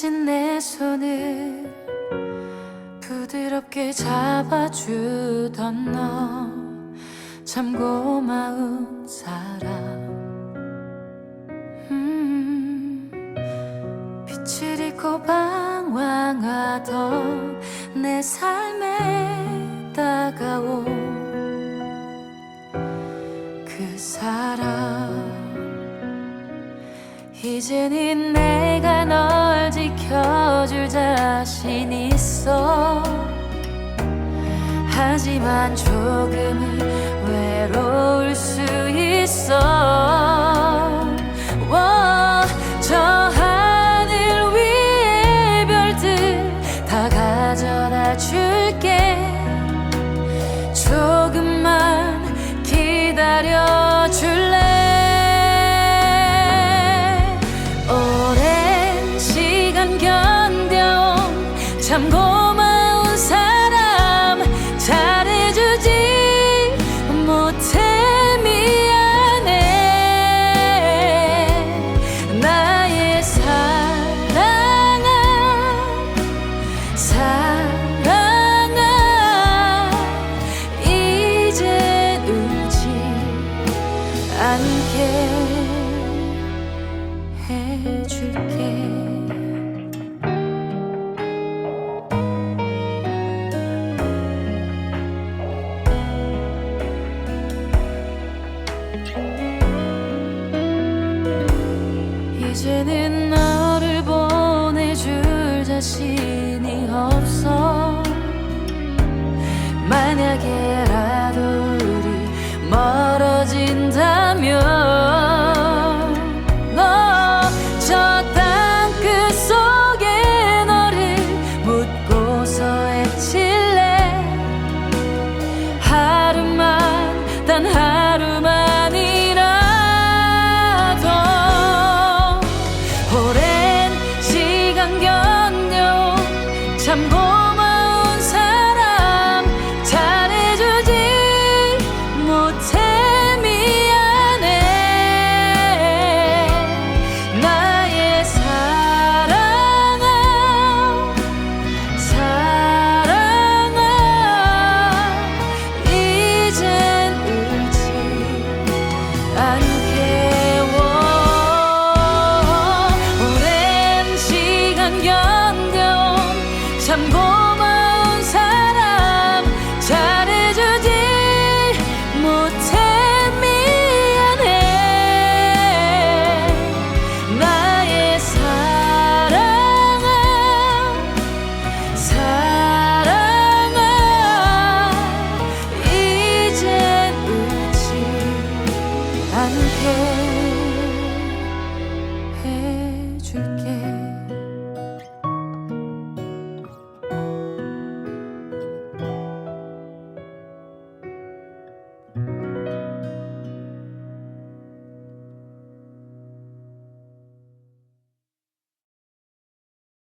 찢어진 내 손을 부드럽게 잡아주던 너 참 고마운 사람. 음, 빛을 잃고 방황하던 내 삶에 다가온 그 사람. 이제는 내가 너 지켜줄 자신 있어. 하지만 조금은 외로울 수 있어. 저 하늘 위의 별들 다 가져다 주 참 고. 蓝天